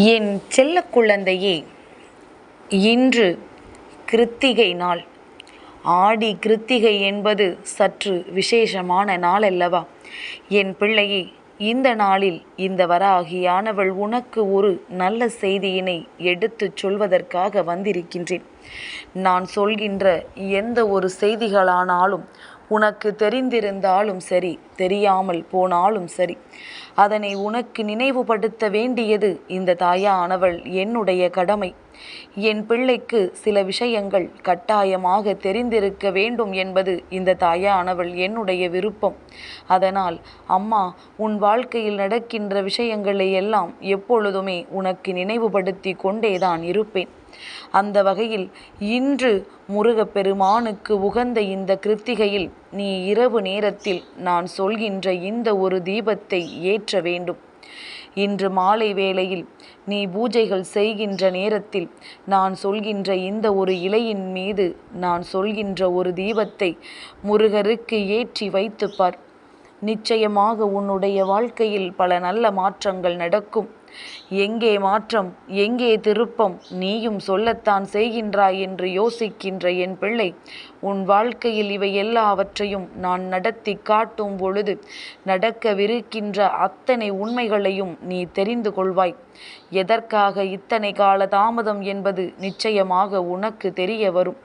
என் செல்ல குழந்தையே இன்று கிருத்திகை நாள். ஆடி கிருத்திகை என்பது சற்று விசேஷமான நாள் அல்லவா? என் பிள்ளையே இந்த நாளில் இந்த வராகியானவள் உனக்கு ஒரு நல்ல செய்தியினை எடுத்துச் சொல்வதற்காக வந்திருக்கின்றேன். நான் சொல்கின்ற எந்த ஒரு செய்திகளானாலும் உனக்கு தெரிந்திருந்தாலும் சரி தெரியாமல் போனாலும் சரி. அதனை உனக்கு நினைவுபடுத்த வேண்டியது இந்த தாயானவள் என்னுடைய கடமை. என் பிள்ளைக்கு சில விஷயங்கள் கட்டாயமாக தெரிந்திருக்க வேண்டும் என்பது இந்த தாயானவள் என்னுடைய விருப்பம். அதனால் அம்மா உன் வாழ்க்கையில் நடக்கின்ற விஷயங்களை எல்லாம் எப்பொழுதுமே உனக்கு நினைவுபடுத்தி கொண்டேதான் இருப்பேன். அந்த வகையில் இன்று முருகப்பெருமானுக்கு உகந்த இந்த கிருத்திகையில் நீ இரவு நேரத்தில் நான் சொல்கின்ற இந்த ஒரு தீபத்தை ஏற்ற வேண்டும். இன்று மாலை வேளையில் நீ பூஜைகள் செய்கின்ற நேரத்தில் நான் சொல்கின்ற இந்த ஒரு இலையின் மீது நான் சொல்கின்ற ஒரு தீபத்தை முருகருக்கு ஏற்றி வைத்து பார் நிச்சயமாக உன்னுடைய வாழ்க்கையில் பல நல்ல மாற்றங்கள் நடக்கும். எங்கே மாற்றம் எங்கே திருப்பம் நீயும் சொல்லத்தான் செய்கின்றாய் என்று யோசிக்கின்ற என் பிள்ளை உன் வாழ்க்கையில் இவை எல்லாவற்றையும் நான் நடத்தி காட்டும் பொழுது நடக்கவிருக்கின்ற அத்தனை உண்மைகளையும் நீ தெரிந்து கொள்வாய். எதற்காக இத்தனை கால தாமதம் என்பது நிச்சயமாக உனக்கு தெரிய வரும்.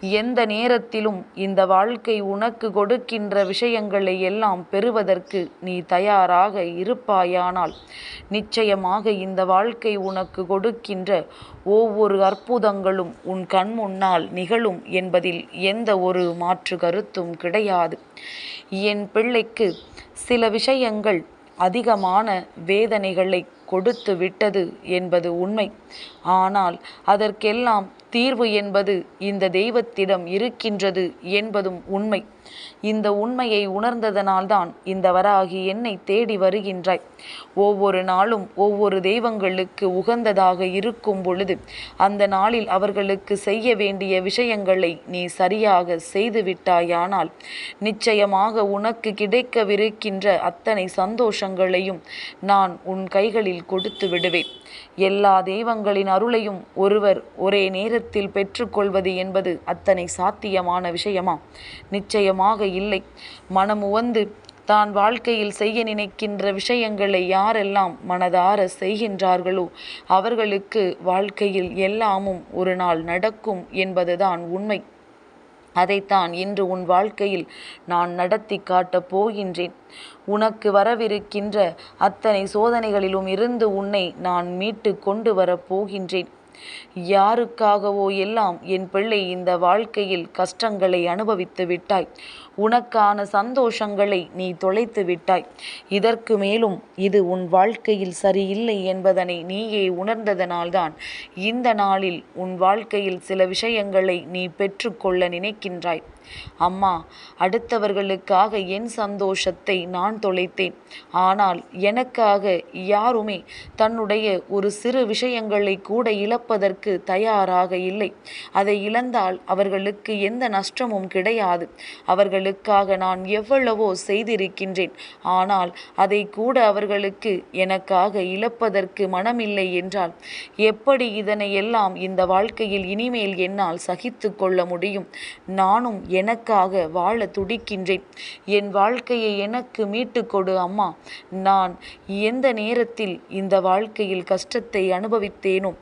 எந்த நேரத்திலும் இந்த வாழ்க்கை உனக்கு கொடுக்கின்ற விஷயங்களை எல்லாம் பெறுவதற்கு நீ தயாராக இருப்பாயானால் நிச்சயமாக இந்த வாழ்க்கை உனக்கு கொடுக்கின்ற ஒவ்வொரு அற்புதங்களும் உன் கண் முன்னால் நிகழும் என்பதில் எந்த ஒரு மாற்று கருத்தும் கிடையாது. என் பிள்ளைக்கு சில விஷயங்கள் அதிகமான வேதனைகளை கொடுத்து விட்டது என்பது உண்மை. ஆனால் அதற்கெல்லாம் தீர்வு என்பது இந்த தெய்வத்திடம் இருக்கின்றது என்பதும் உண்மை. இந்த உண்மையை உணர்ந்ததனால்தான் இந்த வராகி என்னை தேடி வருகின்றாய். ஒவ்வொரு நாளும் ஒவ்வொரு தெய்வங்களுக்கு உகந்ததாக இருக்கும் பொழுது அந்த நாளில் அவர்களுக்கு செய்ய வேண்டிய விஷயங்களை நீ சரியாக செய்துவிட்டாயானால் நிச்சயமாக உனக்கு கிடைக்கவிருக்கின்ற அத்தனை சந்தோஷங்களையும் நான் உன் கைகளில் கொடுத்து விடுவேன். எல்லா தெய்வங்களின் அருளையும் ஒருவர் ஒரே நேரத்தில் பெற்றுக்கொள்வது என்பது அத்தனை சாத்தியமான விஷயமா? நிச்சயம் நிச்சயமாக இல்லை. மனமுவந்து தான் வாழ்க்கையில் செய்ய நினைக்கின்ற விஷயங்களை யாரெல்லாம் மனதார செய்கின்றார்களோ அவர்களுக்கு வாழ்க்கையில் எல்லாமும் ஒரு நாள் நடக்கும் என்பதுதான் உண்மை. அதைத்தான் இன்று உன் வாழ்க்கையில் நான் நடத்தி காட்டப் போகின்றேன். உனக்கு வரவிருக்கின்ற அத்தனை சோதனைகளிலும் இருந்து உன்னை நான் மீட்டு கொண்டு வரப் போகின்றேன். யாருக்காகவோ எல்லாம் என் பிள்ளை இந்த வாழ்க்கையில் கஷ்டங்களை அனுபவித்து விட்டாய். உனக்கான சந்தோஷங்களை நீ தொலைத்து விட்டாய். இதற்கு மேலும் இது உன் வாழ்க்கையில் சரியில்லை என்பதனை நீயே உணர்ந்ததனால்தான் இந்த நாளில் உன் வாழ்க்கையில் சில விஷயங்களை நீ பெற்றுக்கொள்ள நினைக்கின்றாய். அம்மா அடுத்தவர்களுக்காக என் சந்தோஷத்தை நான் தொலைத்தேன். ஆனால் எனக்காக யாருமே தன்னுடைய ஒரு சிறு விஷயங்களை கூட இழப்பதற்கு தயாராக இல்லை. அதை இழந்தால் அவர்களுக்கு எந்த நஷ்டமும் கிடையாது. அவர்கள் அவர்களுக்காக நான் எவ்வளவோ செய்திருக்கின்றேன். ஆனால் அதை கூட அவர்களுக்கு எனக்காக இழப்பதற்கு மனமில்லை என்றால் எப்படி இதனை எல்லாம் இந்த வாழ்க்கையில் இனிமேல் என்னால் சகித்து கொள்ள முடியும்? நானும் எனக்காக வாழ துடிக்கின்றேன். என் வாழ்க்கையை எனக்கு மீட்டு கொடு அம்மா. நான் எந்த நேரத்தில் இந்த வாழ்க்கையில் கஷ்டத்தை அனுபவித்தேனோ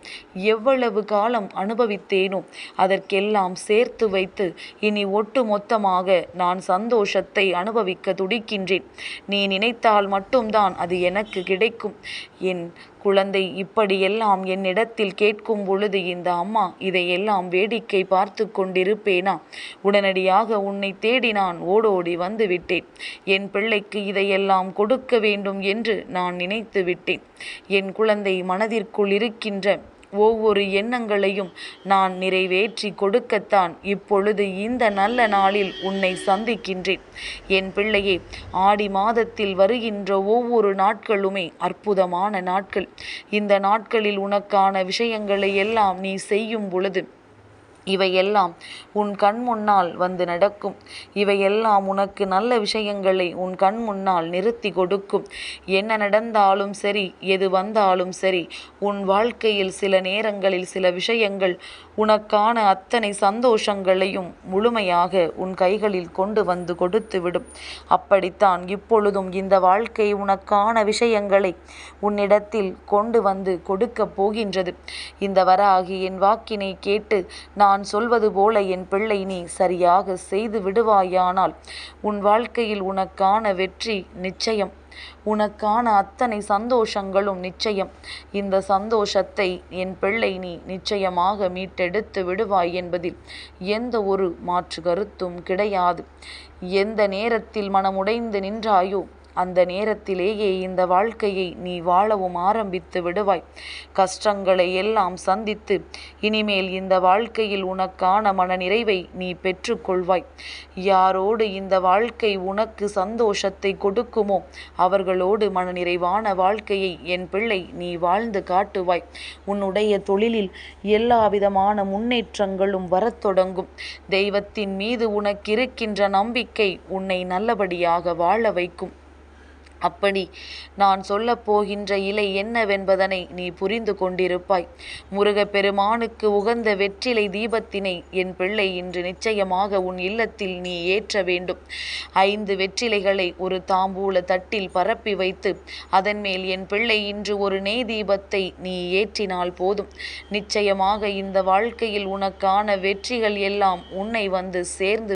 எவ்வளவு காலம் அனுபவித்தேனோ அதற்கெல்லாம் சேர்த்து வைத்து இனி ஒட்டு மொத்தமாக நான் சந்தோஷத்தை அனுபவிக்க துடிக்கின்றேன். நீ நினைத்தால் மட்டும்தான் அது எனக்கு கிடைக்கும். என் குழந்தை இப்படியெல்லாம் என்னிடத்தில் கேட்கும் பொழுது இந்த அம்மா இதையெல்லாம் வேடிக்கை பார்த்து கொண்டிருப்பேனா? உடனடியாக உன்னை தேடி நான் ஓடோடி வந்து விட்டேன். என் பிள்ளைக்கு இதையெல்லாம் கொடுக்க வேண்டும் என்று நான் நினைத்து விட்டேன். என் குழந்தை மனதிற்குள் இருக்கின்ற ஒவ்வொரு எண்ணங்களையும் நான் நிறைவேற்றி கொடுக்கத்தான் இப்பொழுது இந்த நல்ல நாளில் உன்னை சந்திக்கின்றேன். என் பிள்ளையே ஆடி மாதத்தில் வருகின்ற ஒவ்வொரு நாட்களுமே அற்புதமான நாட்கள். இந்த நாட்களில் உனக்கான விஷயங்களை எல்லாம் நீ செய்யும் பொழுது இவையெல்லாம் உன் கண் முன்னால் வந்து நடக்கும். இவையெல்லாம் உனக்கு நல்ல விஷயங்களை உன் கண் முன்னால் நிறுத்தி கொடுக்கும். என்ன நடந்தாலும் சரி எது வந்தாலும் சரி உன் வாழ்க்கையில் சில நேரங்களில் சில விஷயங்கள் உனக்கான அத்தனை சந்தோஷங்களையும் முழுமையாக உன் கைகளில் கொண்டு வந்து கொடுத்துவிடும். அப்படித்தான் இப்பொழுதும் இந்த வாழ்க்கை உனக்கான விஷயங்களை உன்னிடத்தில் கொண்டு வந்து கொடுக்கப் போகின்றது. இந்த வராகி என் வாக்கினை கேட்டு நான் நான் சொல்வது போல என் பிள்ளை நீ சரியாக செய்து விடுவாயானால் உன் வாழ்க்கையில் உனக்கான வெற்றி நிச்சயம். உனக்கான அத்தனை சந்தோஷங்களும் நிச்சயம். இந்த சந்தோஷத்தை என் பிள்ளை நீ நிச்சயமாக மீட்டெடுத்து விடுவாய் என்பதில் எந்த ஒரு மாற்று கருத்தும் கிடையாது. எந்த நேரத்தில் மனமுடைந்து நின்றாயோ அந்த நேரத்திலேயே இந்த வாழ்க்கையை நீ வாழவும் ஆரம்பித்து விடுவாய். கஷ்டங்களை எல்லாம் சந்தித்து இனிமேல் இந்த வாழ்க்கையில் உனக்கான மன நிறைவை நீ பெற்றுக்கொள்வாய். யாரோடு இந்த வாழ்க்கை உனக்கு சந்தோஷத்தை கொடுக்குமோ அவர்களோடு மனநிறைவான வாழ்க்கையை என் பிள்ளை நீ வாழ்ந்து காட்டுவாய். உன்னுடைய தொழிலில் எல்லா விதமான முன்னேற்றங்களும் வரத் தொடங்கும். தெய்வத்தின் மீது உனக்கிருக்கின்ற நம்பிக்கை உன்னை நல்லபடியாக வாழ வைக்கும். அப்படி நான் சொல்லப் போகின்ற இலை என்னவென்பதனை நீ புரிந்து கொண்டிருப்பாய். முருகப்பெருமானுக்கு உகந்த வெற்றிலை தீபத்தினை என் பிள்ளை இன்று நிச்சயமாக உன் இல்லத்தில் நீ ஏற்ற வேண்டும். ஐந்து வெற்றிலைகளை ஒரு தாம்பூல தட்டில் பரப்பி வைத்து அதன் மேல் என் பிள்ளை இன்று ஒரு நெய் தீபத்தை நீ ஏற்றினால் போதும். நிச்சயமாக இந்த வாழ்க்கையில் உனக்கான வெற்றிகள் எல்லாம் உன்னை வந்து சேர்ந்து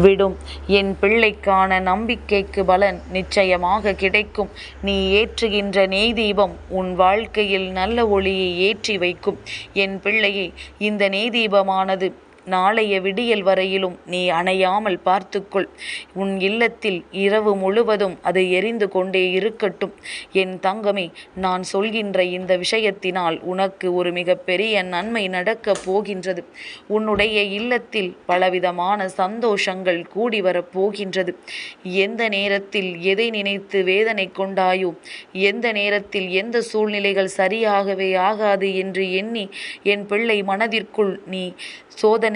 விடும். என் பிள்ளைக்கான நம்பிக்கைக்கு பலன் நிச்சயமாக கிடைக்கும். நீ ஏற்றுகின்ற நெய் தீபம் உன் வாழ்க்கையில் நல்ல ஒளியை ஏற்றி வைக்கும். என் பிள்ளையே இந்த நெய் தீபமானது நாளைய விடியல் வரையிலும் நீ அணையாமல் பார்த்துக்கொள். உன் இல்லத்தில் இரவு முழுவதும் அது எரிந்து கொண்டே இருக்கட்டும். என் தங்கமே நான் சொல்கின்ற இந்த விஷயத்தினால் உனக்கு ஒரு மிகப்பெரிய நன்மை நடக்கப் போகின்றது. உன்னுடைய இல்லத்தில் பலவிதமான சந்தோஷங்கள் கூடி வரப் போகின்றது. எந்த நேரத்தில் எதை நினைத்து வேதனை கொண்டாயோ எந்த நேரத்தில் எந்த சூழ்நிலைகள் சரியாகவே ஆகாது என்று எண்ணி என் பிள்ளை மனதிற்குள் நீ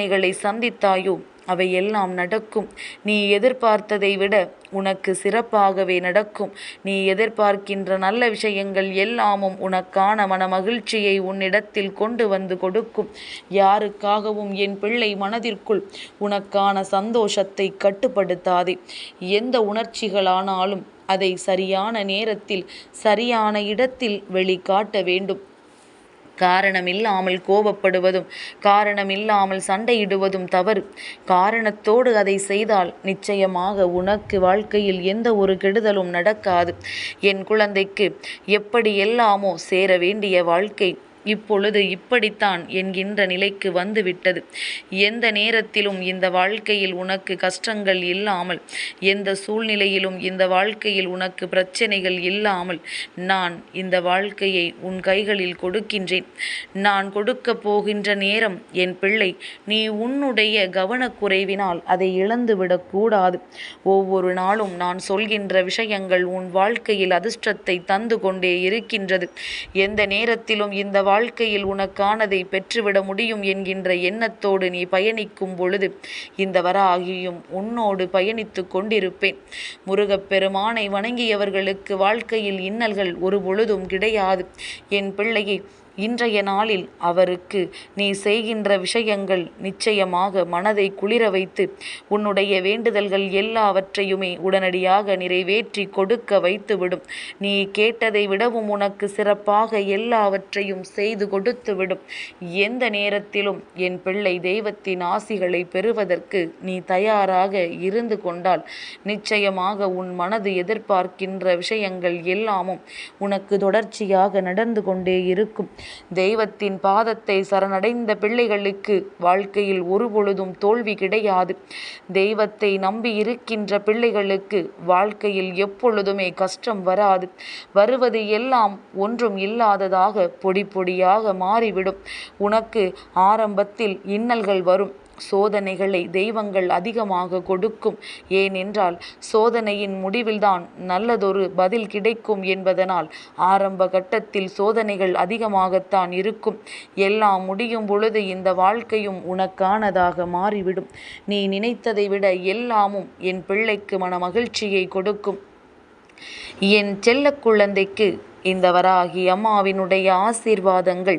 சோதனைகளை சந்தித்தாயோ? அவை எல்லாம் நடக்கும். நீ எதிர்பார்த்ததை விட உனக்கு சிறப்பாகவே நடக்கும். நீ எதிர்பார்க்கின்ற நல்ல விஷயங்கள் எல்லாமும் உனக்கான மன மகிழ்ச்சியை உன்னிடத்தில் கொண்டு வந்து கொடுக்கும். யாருக்காகவும் என் பிள்ளை மனதிற்குள் உனக்கான சந்தோஷத்தை கட்டுப்படுத்தாதே. எந்த உணர்ச்சிகளானாலும் அதை சரியான நேரத்தில் சரியான இடத்தில் வெளிக்காட்ட வேண்டும். காரணமில்லாமல் கோபப்படுவதும் காரணமில்லாமல் சண்டையிடுவதும் தவறு. காரணத்தோடு அதை செய்தால் நிச்சயமாக உனக்கு வாழ்க்கையில் எந்த ஒரு கெடுதலும் நடக்காது. என் குழந்தைக்கு எப்படி எல்லாமோ சேர வேண்டிய வாழ்க்கை இப்பொழுது இப்படித்தான் என்கின்ற நிலைக்கு வந்துவிட்டது. எந்த நேரத்திலும் இந்த வாழ்க்கையில் உனக்கு கஷ்டங்கள் இல்லாமல் எந்த சூழ்நிலையிலும் இந்த வாழ்க்கையில் உனக்கு பிரச்சனைகள் இல்லாமல் நான் இந்த வாழ்க்கையை உன் கைகளில் கொடுக்கின்றேன். நான் கொடுக்க போகின்ற நேரம் என் பிள்ளை நீ உன்னுடைய கவனக்குறைவினால் அதை இழந்துவிடக்கூடாது ஒவ்வொரு நாளும் நான் சொல்கின்ற விஷயங்கள் உன் வாழ்க்கையில் அதிர்ஷ்டத்தை தந்து கொண்டே இருக்கின்றது. எந்த நேரத்திலும் இந்த வாழ்க்கையில் உனக்கானதை பெற்றுவிட முடியும் என்கின்ற எண்ணத்தோடு நீ பயணிக்கும் பொழுது இந்த வராகியும் உன்னோடு பயணித்து கொண்டிருப்பேன். முருகப்பெருமானை வணங்கியவர்களுக்கு வாழ்க்கையில் இன்னல்கள் ஒரு பொழுதும் கிடையாது. என் பிள்ளையை இன்றைய நாளில் அவருக்கு நீ செய்கின்ற விஷயங்கள் நிச்சயமாக மனதை குளிர வைத்து உன்னுடைய வேண்டுதல்கள் எல்லாவற்றையுமே உடனடியாக நிறைவேற்றி கொடுக்க வைத்துவிடும். நீ கேட்டதை விடவும் உனக்கு சிறப்பாக எல்லாவற்றையும் செய்து கொடுத்துவிடும். எந்த நேரத்திலும் என் பிள்ளை தெய்வத்தின் ஆசிகளை பெறுவதற்கு நீ தயாராக இருந்து கொண்டால் நிச்சயமாக உன் மனது எதிர்பார்க்கின்ற விஷயங்கள் எல்லாமும் உனக்கு தொடர்ச்சியாக நடந்து கொண்டே இருக்கும். தெய்வத்தின் பாதத்தை சரணடைந்த பிள்ளைகளுக்கு வாழ்க்கையில் ஒருபொழுதும் தோல்வி கிடையாது. தெய்வத்தை நம்பி இருக்கின்ற பிள்ளைகளுக்கு வாழ்க்கையில் எப்பொழுதுமே கஷ்டம் வராது. வருவது எல்லாம் ஒன்றும் இல்லாததாக பொடி பொடியாக மாறிவிடும். உனக்கு ஆரம்பத்தில் இன்னல்கள் வரும். சோதனைகளை தெய்வங்கள் அதிகமாக கொடுக்கும். ஏனென்றால் சோதனையின் முடிவில்தான் நல்லதொரு பதில் கிடைக்கும் என்பதனால் ஆரம்ப கட்டத்தில் சோதனைகள் அதிகமாகத்தான் இருக்கும். எல்லாம் முடியும் பொழுது இந்த வாழ்க்கையும் உனக்கானதாக மாறிவிடும். நீ நினைத்ததை விட எல்லாமும் என் பிள்ளைக்கு மன மகிழ்ச்சியை கொடுக்கும். என் செல்ல குழந்தைக்கு இந்த வராகி அம்மாவினுடைய ஆசீர்வாதங்கள்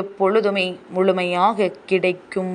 எப்பொழுதுமே முழுமையாக கிடைக்கும்.